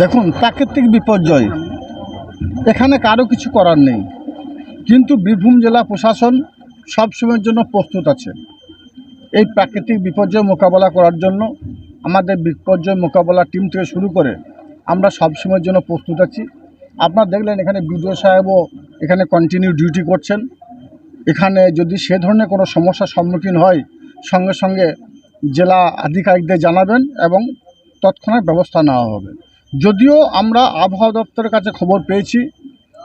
দেখুন, প্রাকৃতিক বিপর্যয়। এখানে কারও কিছু করার নেই। কিন্তু বীরভূম জেলা প্রশাসন সবসময়ের জন্য প্রস্তুত আছে। এই প্রাকৃতিক বিপর্যয় মোকাবেলা করার জন্য আমাদের বিপর্যয় মোকাবেলা টিম থেকে শুরু করে আমরা সবসময়ের জন্য প্রস্তুত আছি। আপনারা দেখলেন, এখানে বিডিও সাহেবও এখানে কন্টিনিউ ডিউটি করছেন। এখানে যদি সে ধরনের কোনো সমস্যার সম্মুখীন হয়, সঙ্গে সঙ্গে জেলা আধিকারিকদের জানাবেন এবং তৎক্ষণাৎ ব্যবস্থা নেওয়া হবে। যদিও আমরা আবহাওয়া দপ্তরের কাছে খবর পেয়েছি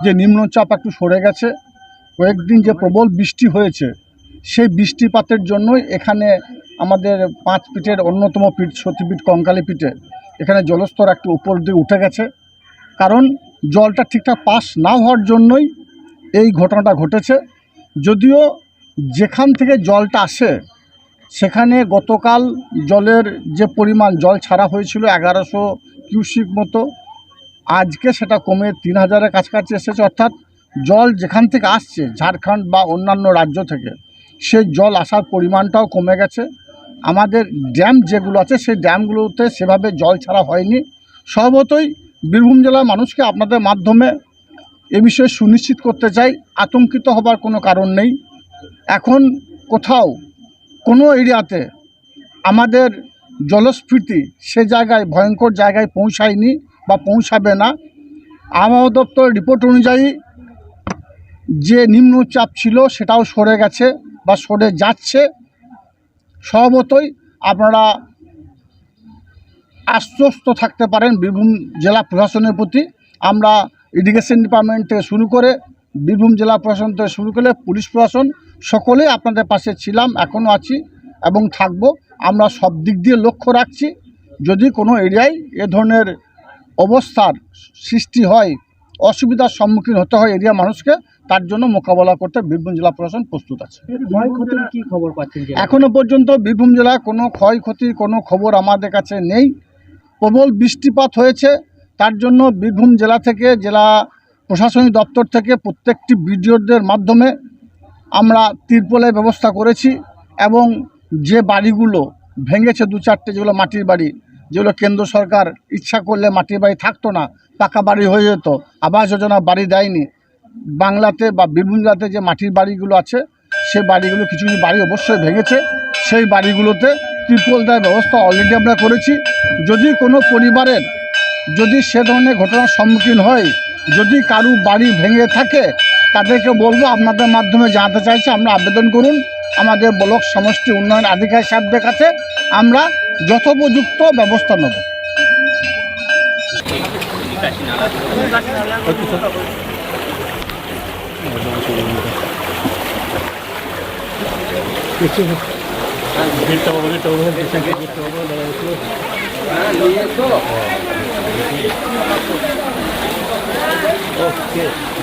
যে নিম্নচাপ একটু সরে গেছে। কয়েকদিন যে প্রবল বৃষ্টি হয়েছে, সেই বৃষ্টিপাতের জন্যই এখানে আমাদের পাঁচ পিঠের অন্যতম পিঠ, সতীপীঠ কঙ্কালী পিঠে এখানে জলস্তর একটু উপর দিয়ে উঠে গেছে। কারণ জলটা ঠিকঠাক পাস না হওয়ার জন্যই এই ঘটনাটা ঘটেছে। যদিও যেখান থেকে জলটা আসে, সেখানে গতকাল জলের যে পরিমাণ, জল ছাড়া হয়েছিল এগারোশো কিউসিক মতো। আজকে সেটা কমে তিন হাজারের কাছাকাছি এসেছে, অর্থাৎ জল যেখান থেকে আসছে, ঝাড়খণ্ড বা অন্যান্য রাজ্য থেকে, সেই জল আসার পরিমাণটাও কমে গেছে। আমাদের ড্যাম যেগুলো আছে, সেই ড্যামগুলোতে সেভাবে জল ছাড়া হয়নি। স্বভাবতই বীরভূম জেলার মানুষকে আপনাদের মাধ্যমে এ বিষয়ে সুনিশ্চিত করতে চাই। আতঙ্কিত হবার কোনো কারণ নেই। এখন কোথাও কোনো এরিয়াতে আমাদের জলস্ফীতি সে জায়গায়, ভয়ঙ্কর জায়গায় পৌঁছায়নি বা পৌঁছাবে না। আবহাওয়া দপ্তর রিপোর্ট অনুযায়ী যে নিম্নচাপ ছিল সেটাও সরে গেছে বা সরে যাচ্ছে। স্বভাবতই আপনারা আশ্বস্ত থাকতে পারেন বীরভূম জেলা প্রশাসনের প্রতি। আমরা ইরিগেশন ডিপার্টমেন্ট থেকে শুরু করে বীরভূম জেলা প্রশাসন থেকে শুরু করে পুলিশ প্রশাসন সকলেই আপনাদের পাশে ছিলাম, এখনও আছি। এবং থাকব। আমরা সব দিক দিয়ে লক্ষ্য রাখছি। যদি কোনো এরিয়ায় এ ধরনের অবস্থার সৃষ্টি হয় অসুবিধার সম্মুখীন হতে হয় এরিয়া মানুষকে তার জন্য মোকাবেলা করতে বীরভূম জেলা প্রশাসন প্রস্তুত আছে। কি খবর পাচ্ছেন এখনও পর্যন্ত বীরভূম জেলায় কোনো ক্ষয়ক্ষতির কোনো খবর আমাদের কাছে নেই। প্রবল বৃষ্টিপাত হয়েছে। তার জন্য বীরভূম জেলা থেকে জেলা প্রশাসনিক দপ্তর থেকে প্রত্যেকটি বিডিওদের মাধ্যমে আমরা তিরপলের ব্যবস্থা করেছি এবং যে বাড়িগুলো ভেঙেছে দু চারটে, যেগুলো মাটির বাড়ি, যেগুলো কেন্দ্র সরকার ইচ্ছা করলে মাটির বাড়ি থাকতো না, পাকা বাড়ি হয়ে যেত, আবাস যোজনা বাড়ি দেয়নি। বাংলাতে বা বীরভূম জেলাতে যে মাটির বাড়িগুলো আছে সেই বাড়িগুলো কিছু কিছু বাড়ি অবশ্যই ভেঙেছে। সেই বাড়িগুলোতে ত্রিপল দেওয়ার ব্যবস্থা অলরেডি আমরা করেছি। যদি কোনো পরিবারের যদি সে ধরনের ঘটনার সম্মুখীন হয়, যদি কারু বাড়ি ভেঙে থাকে, তাদেরকে বলব আপনাদের মাধ্যমে জানাতে চাইছি, আমরা আবেদন করুন। আমাদের ব্লক সমষ্টি উন্নয়ন আধিকারিক সাহেবদের কাছে আমরা যথোপযুক্ত ব্যবস্থা নেব। ওকে